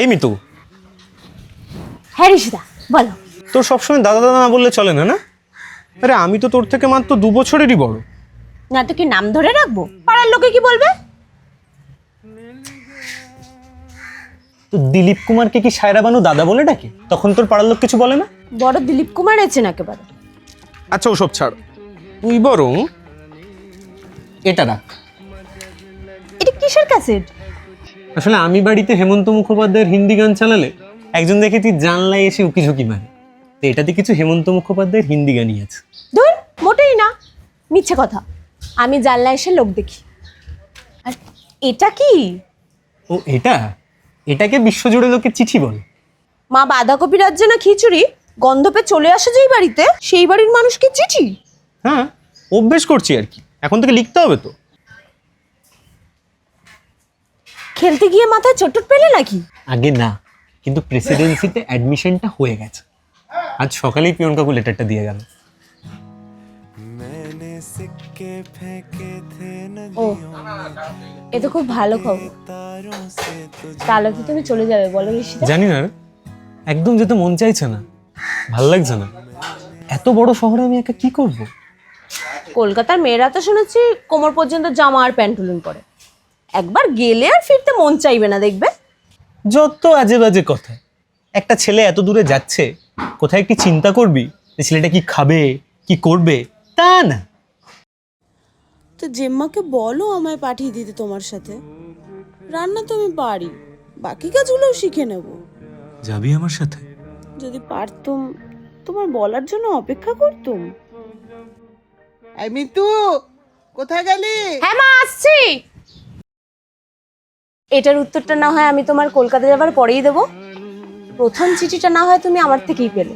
এই মিতু। হ্যাঁ ঋষিদা বলো। তোর সবসময় দাদা দাদা না বললে চলে না না? আরে আমি তো তোর থেকে মাত্র দু বছরেরই বড়। না তো কি নাম ধরে রাখব? পাড়ার লোকে কি বলবে? তো দিলীপ কুমারকে কি সায়রা বানু দাদা বলে ডাকে? তখন তোর পাড়ার লোক কিছু বলে না? বড় দিলীপ কুমার আছে না একেবারে। আচ্ছা ওসব ছাড়। তুই বরং এটা রাখ। এটা কিসের ক্যাসেট আসলে আমি বাড়িতে হেমন্ত মুখোপাধ্যায়ের হিন্দি গান চালালে একজন দেখে তুই জানলায় এসে উকি ঝুঁকি মারে। তো এটাতে কিছু হেমন্ত মুখোপাধ্যায়ের হিন্দি গানই আছে। ধুর মোটেই না। মিথ্যে কথা। আমি জানলা এসে লোক দেখি। আর এটা কি? ও এটা? এটাকে বিশ্বজুড়ে লোকে চিঠি বলে। মা বাঁধাকপি রাজ্যে না খিচুড়ি? গন্ধ পেয়ে চলে আসে যেই বাড়িতে সেই বাড়ির মানুষকে চিঠি? হ্যাঁ অভ্যেস করছি আর কি। এখন থেকে লিখতে হবে তো। খেলতে গিয়ে মাথায় চোট পেলে নাকি? আগে না কিন্তু প্রেসিডেন্সিতে অ্যাডমিশনটা হয়ে গেছে। আজ সকালেই পিয়ন কাকু লেটারটা দিয়ে গেল। ও এ তো খুব ভালো খবর। তাহলে তো তুমি চলে যাবে বলো ঋষিদা জানি না রে, একদম যেতে মন চাইছে না। ভালো লাগছে না। এত বড় শহরে আমি একা কি করব? কলকাতার মেয়েরা তো শুনেছি কোমর পর্যন্ত জামা আর প্যান্টুলুন পরে। একবার গেলে আর ফিরতে মন চাইবে না দেখবে? যত আজে বাজে কথা। একটা ছেলে এত দূরে যাচ্ছে কোথায় একটি চিন্তা করবি? যে ছেলেটা কি খাবে কি করবে? তা না। তো জেম্মাকে বলো আমায় পাঠিয়ে দিতে তোমার সাথে। রান্না তো আমি পারি বাকি কাজগুলোও শিখে নেব। যাবি আমার সাথে? যদি পারতুম তোমার বলার জন্য অপেক্ষা করতুম। আমি তো কোথায় গেলি? হ্যাঁ মা এটার উত্তরটা না হয় আমি তোমার কলকাতা যাবার পরেই দেবো। প্রথম চিঠিটা না হয় তুমি আমার থেকেই পেলে।